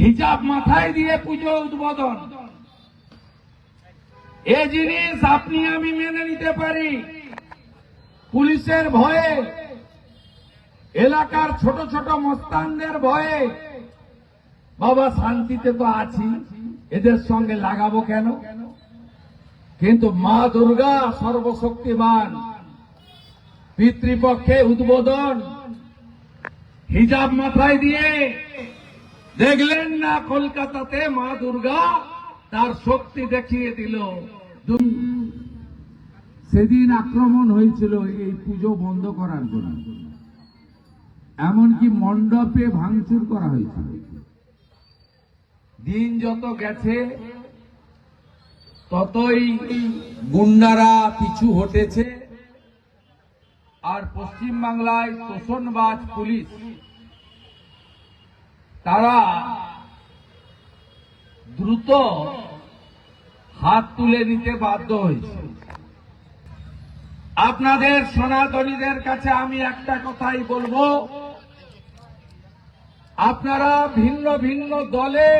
হিজাব মাথায় দিয়ে পুজো উদ্বোধন। এ জিনিস আপনি আমি মেনে নিতে পারি। পুলিশের ভয়ে, এলাকার ছোট ছোট মস্তানদের ভয়ে, বাবা শান্তিতে তো আছি, এদের সঙ্গে লাগাবো কেন? কিন্তু মা দুর্গা সর্বশক্তিমান, পিতৃপক্ষে উদ্বোধন, হিজাব মাথায় দিয়ে দেখলেন না কলকাতাতে মা দুর্গা? তার শক্তি দেখিয়ে দিল সেদিন আক্রমণ হয়েছিল এই পুজো বন্ধ করার জন্য। এমনকি মণ্ডপে ভাঙচুর করা হয়েছিল। দিন যত গেছে, ততই গুন্ডারা পিছু হটেছে। আর পশ্চিম বাংলায় তোষণবাজ পুলিশ তারা দ্রুত হাত তুলে নিতে বাধ্য হয়েছে। আপনাদের সনাতনীদের কাছে আমি একটা কথাই বলব। আপনারা ভিন্ন ভিন্ন দলে,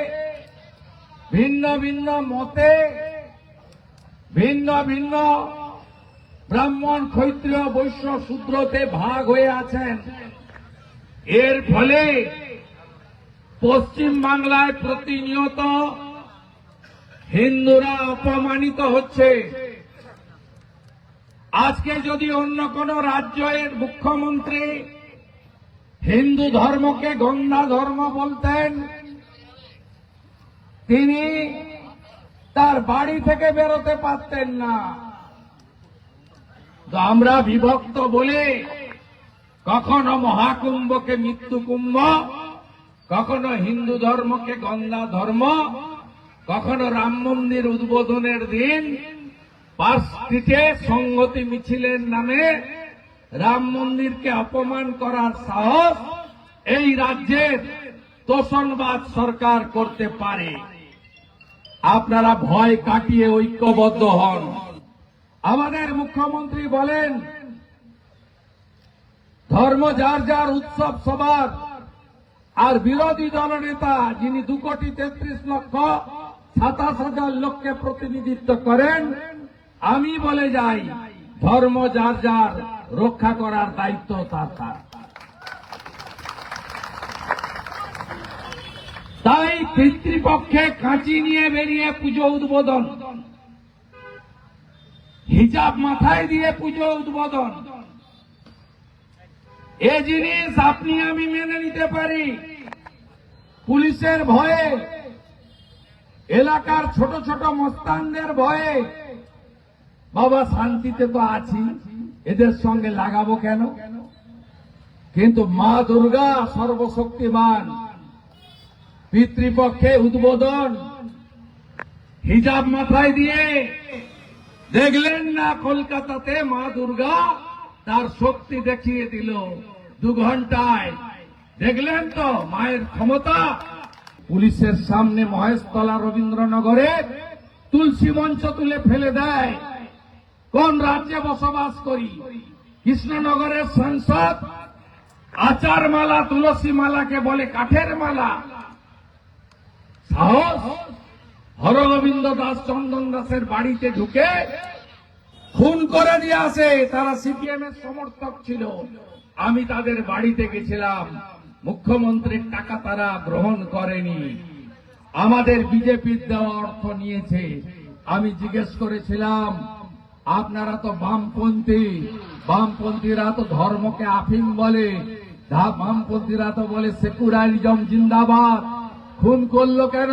ভিন্ন ভিন্ন মতে, ভিন্ন ভিন্ন ব্রাহ্মণ, ক্ষত্রিয়, বৈশ্য, শূদ্রতে ভাগ হয়ে আছেন। এর ফলে পশ্চিম বাংলায় প্রতিনিয়ত হিন্দুরা অপমানিত হচ্ছে। আজকে যদি অন্য কোন রাজ্যের মুখ্যমন্ত্রী হিন্দু ধর্মকে গঙ্গা ধর্ম বলতেন, তিনি তার বাড়ি থেকে বেরোতে পারতেন না। তো আমরা বিভক্ত বলে কখনো মহাকুম্ভকে মৃত্যু কুম্ভ কখনো হিন্দু ধর্মকে গঙ্গা ধর্ম, কখনো রাম মন্দির উদ্বোধনের দিন পার্ক স্ট্রিটে সংগতি মিছিলের নামে রাম মন্দিরকে অপমান করার সাহস এই রাজ্যের তোষণবাদ সরকার করতে পারে। আপনারা ভয় কাটিয়ে ঐক্যবদ্ধ হন। আমাদের মুখ্যমন্ত্রী বলেন, ধর্ম যার যার উৎসব সবার আর বিরোধী দলনেতা যিনি দু কোটি তেত্রিশ লক্ষ সাতাশ হাজার লোককে প্রতিনিধিত্ব করেন, আমি বলে যাই, ধর্ম যার যার, রক্ষা করার দায়িত্ব তার তার। তাই পিতৃপক্ষে কাঁচি নিয়ে বেরিয়ে পুজো উদ্বোধন। হিজাব মাথায় দিয়ে পুজো উদ্বোধন। এ জিনিস আপনি আমি মেনে নিতে পারি। পুলিশের ভয়ে, এলাকার ছোট ছোট মস্তানদের ভয়ে, বাবা শান্তিতে তো আছি, এদের সঙ্গে লাগাবো কেন? কিন্তু মা দুর্গা সর্বশক্তিমান, পিতৃপক্ষে উদ্বোধন, হিজাব মাথায় দিয়ে, দেখলেন না কলকাতাতে মা দুর্গা? তার শক্তি দেখিয়ে দিল, দু ঘন্টায় দেখলেন তো, মায়ের ক্ষমতা? পুলিশের সামনে মহেশতলা রবীন্দ্রনগরে তুলসী মঞ্চ তুলে ফেলে দেয়। কোন রাজ্যে বসবাস করি? কৃষ্ণনগরের সাংসদ আচার মালা তুলসী মালাকে বলে কাঠের মালা। সাহস? হরগোবিন্দ দাস, চন্দন দাসের বাড়িতে ঢুকে খুন করে দিয়ে আসে। তারা সিপিএম এর সমর্থক ছিল। আমি তাদের বাড়িতে গেছিলাম। মুখ্যমন্ত্রীর টাকা তারা গ্রহণ করেনি। আমাদের বিজেপির দেওয়া অর্থ নিয়েছে। আমি জিজ্ঞেস করেছিলাম, আপনারা তো বামপন্থী। বামপন্থীরা তো ধর্মকে আফিম বলে। বামপন্থীরা তো বলে সেকুলারিজম জিন্দাবাদ। খুন করল কেন?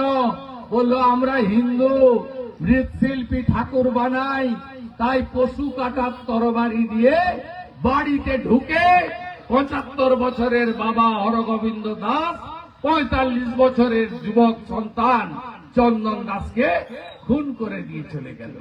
বলল, আমরা হিন্দু, মৃৎশিল্পী ঠাকুর বানাই। তাই পশু কাটার তরবারি দিয়ে বাড়িতে ঢুকে পঁচাত্তর বছরের বাবা হরগোবিন্দ দাস, পঁয়তাল্লিশ বছরের যুবক সন্তান চন্দন দাসকে খুন করে দিয়ে চলে গেল।